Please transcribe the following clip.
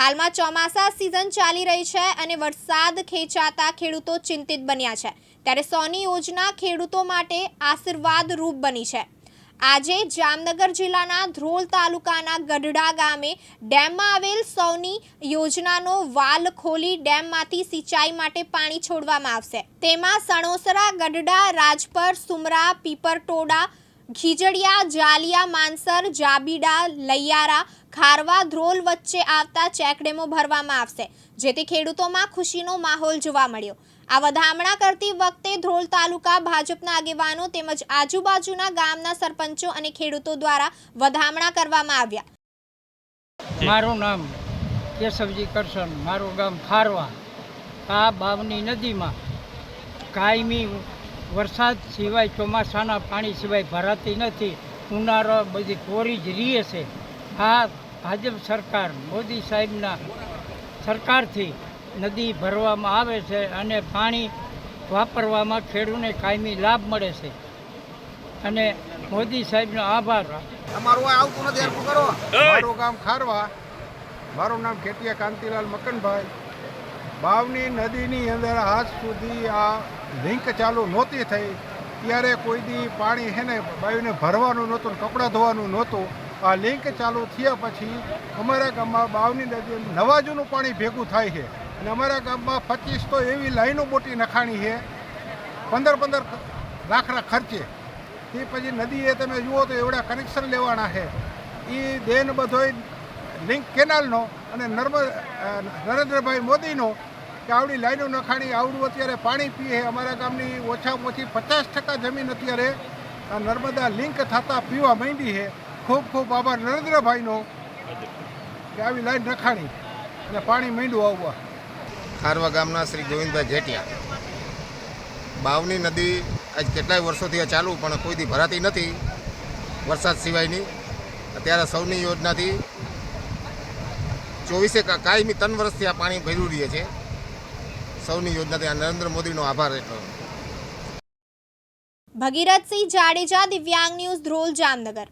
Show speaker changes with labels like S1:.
S1: હાલમાં ચોમાસા સિઝન ચાલી રહી છે અને વરસાદ ખેંચાતા ખેડૂતો ચિંતિત બન્યા છે. ત્યારે સોની યોજના ખેડૂતો માટે આશીર્વાદ રૂપ બની છે. આજે જામનગર જિલ્લાના ધ્રોલ તાલુકાના ગઢડા ગામે ડેમમાં આવેલ સૌની યોજનાનો વાલ ખોલી ડેમમાંથી સિંચાઈ માટે પાણી છોડવામાં આવશે. તેમાં સણોસરા, ગઢડા, રાજપર, સુમરા, પીપરટોડા ખીજડીયા જાલિયા માનસર જાબીડા લૈયારા ખારવા ધ્રોલ વચ્ચે આવતા ચેકડેમો ભરવામાં આવશે જેથી ખેડૂતોમાં ખુશીનો માહોલ જોવા મળ્યો. આ વધામણા કરતી વખતે ધ્રોલ તાલુકા ભાજપના આગેવાનો તેમજ આજુબાજુના ગામના સરપંચો અને ખેડૂતો દ્વારા વધામણા કરવામાં આવ્યા.
S2: મારું નામ કેશવજી કરશન મારું ગામ ખારવા. આ બાવની નદીમાં કાયમી વરસાદ સિવાય ચોમાસાના પાણી સિવાય ભરાતી નથી. ઉનાળો બધી કોરી જ રહે છે. આ ભાજપ સરકાર મોદી સાહેબના સરકારથી નદી ભરવામાં આવે છે અને પાણી વાપરવામાં ખેડૂને કાયમી લાભ મળે છે. અને મોદી સાહેબનો આભાર.
S3: અમારું આવતું ગામ ખારવા. મારું નામ ખેતિયા કાંતિલાલ મકનભાઈ. બાવની નદીની અંદર આજ સુધી આ લિંક ચાલુ નહોતી થઈ. ત્યારે કોઈ દી પાણી છે ને બાવીને ભરવાનું નહોતું કપડાં ધોવાનું નહોતું. આ લિંક ચાલુ થયા પછી અમારા ગામમાં બાવની નદી નવા જૂનું પાણી ભેગું થાય છે. અને અમારા ગામમાં પચીસ તો એવી લાઈનો મોટી નખાણી છે. પંદર પંદર લાખના ખર્ચે. તે પછી નદીએ તમે જુઓ તો એવડા કનેક્શન લેવાના છે. એ દેન બધોય લિંક કેનાલનો અને નર્મદ નરેન્દ્રભાઈ મોદીનો કે લાઈનો નખાણી, આવડું અત્યારે પાણી પીએ, અમારા ગામની ઓછામાં ઓછી પચાસ ટકા જમીન અત્યારે નર્મદા લિંક થતાં પીવા માંડી છે. ખૂબ ખૂબ આભાર નરેન્દ્રભાઈનો કે આવી લાઈન નખાણી અને પાણી માંડ્યું આવવા.
S4: ખારવા ગામના શ્રી ગોવિંદભાઈ જેટિયા. બાવની નદી આજ કેટલાય વર્ષોથી ચાલુ, પણ કોઈ દી ભરાતી નથી વરસાદ સિવાયની. અત્યારે સૌની યોજનાથી ચોવીસે કાયમી ત્રણ વર્ષથી આ પાણી ભર્યું રહે છે. સૌની યોજનાથી નરેન્દ્ર મોદીનો આભાર
S1: ભગીરથસિંહ જાડેજા દિવ્યાંગ ન્યૂઝ ધ્રોલ જામનગર.